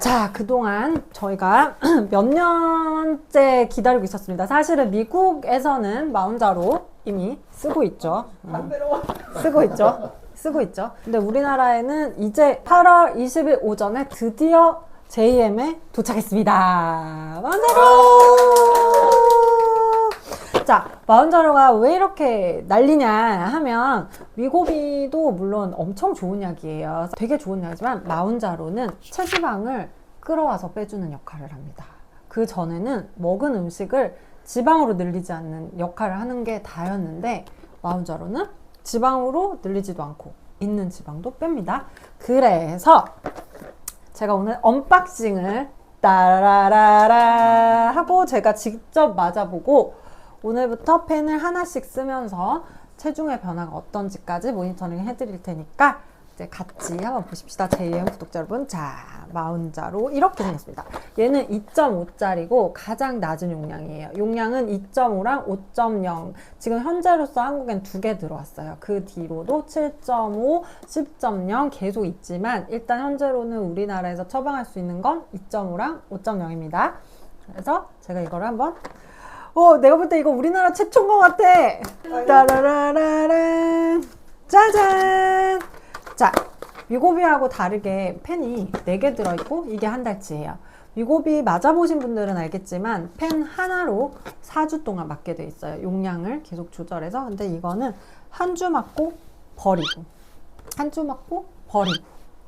자, 그동안 저희가 몇 년째 기다리고 있었습니다. 사실은 미국에서는 마운자로 이미 쓰고 있죠. 음, 쓰고 있죠. 쓰고 있죠. 근데 우리나라에는 이제 8월 20일 오전에 드디어 JM에 도착했습니다. 마운자로! 자, 마운자로가 왜 이렇게 난리냐 하면 위고비도 물론 엄청 좋은 약이에요. 되게 좋은 약이지만 마운자로는 체지방을 끌어와서 빼주는 역할을 합니다. 그 전에는 먹은 음식을 지방으로 늘리지 않는 역할을 하는 게 다였는데 마운자로는 지방으로 늘리지도 않고 있는 지방도 뺍니다. 그래서 제가 오늘 언박싱을 따라라라 하고 제가 직접 맞아보고 오늘부터 펜을 하나씩 쓰면서 체중의 변화가 어떤지까지 모니터링 해드릴 테니까 이제 같이 한번 보십시다. JM 구독자 여러분. 자, 마운자로 이렇게 생겼습니다. 얘는 2.5짜리고 가장 낮은 용량이에요. 용량은 2.5랑 5.0. 지금 현재로서 한국엔 두 개 들어왔어요. 그 뒤로도 7.5, 10.0 계속 있지만 일단 현재로는 우리나라에서 처방할 수 있는 건 2.5랑 5.0입니다. 그래서 제가 이거를 한번 어, 내가 볼 때 이거 우리나라 최초인 것 같아. 따라라라란. 짜잔. 자, 위고비하고 다르게 펜이 4개 들어있고 이게 한 달치예요. 위고비 맞아보신 분들은 알겠지만 펜 하나로 4주 동안 맞게 돼 있어요. 용량을 계속 조절해서. 근데 이거는 한 주 맞고 버리고 한 주 맞고 버리고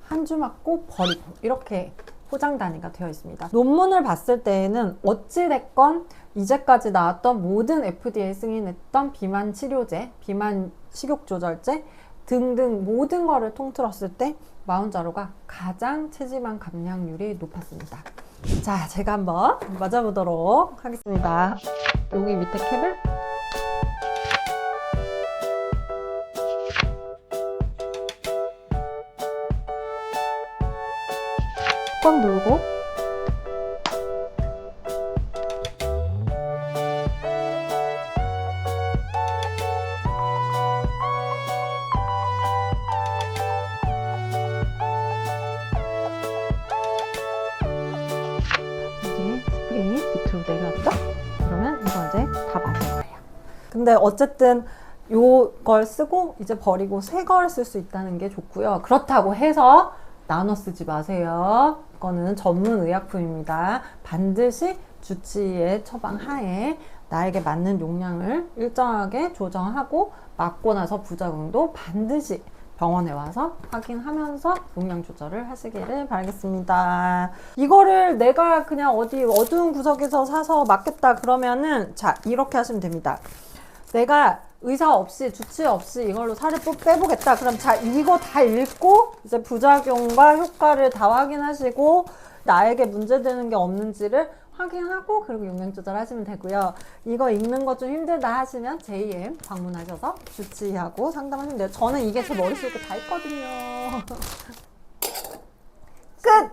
한 주 맞고 버리고 이렇게 포장 단위가 되어 있습니다. 논문을 봤을 때에는 어찌됐건 이제까지 나왔던 모든 FDA 승인했던 비만 치료제, 비만 식욕 조절제 등등 모든 거를 통틀었을 때 마운자로가 가장 체지방 감량률이 높았습니다. 자, 제가 한번 맞아보도록 하겠습니다. 여기 밑에 캡을 꽉 누르고 이제 스프레이 밑으로 내려왔죠? 그러면 이거 이제 다 맞은 거예요. 근데 어쨌든 요걸 쓰고 이제 버리고 새 걸 쓸 수 있다는 게 좋고요. 그렇다고 해서 나눠 쓰지 마세요. 이거는 전문 의약품입니다. 반드시 주치의 처방 하에 나에게 맞는 용량을 일정하게 조정하고 맞고 나서 부작용도 반드시 병원에 와서 확인하면서 용량 조절을 하시기를 바라겠습니다. 이거를 내가 그냥 어디 어두운 구석에서 사서 맞겠다 그러면은 자 이렇게 하시면 됩니다. 내가 의사 없이 주치 없이 이걸로 살을 또 빼보겠다. 그럼 자 이거 다 읽고 이제 부작용과 효과를 다 확인하시고 나에게 문제되는 게 없는지를 확인하고 그리고 용량 조절하시면 되고요. 이거 읽는 거좀 힘들다 하시면 JM 방문하셔서 주치하고 상담하시면 돼요. 저는 이게 제 머릿속에 다 있거든요. 끝!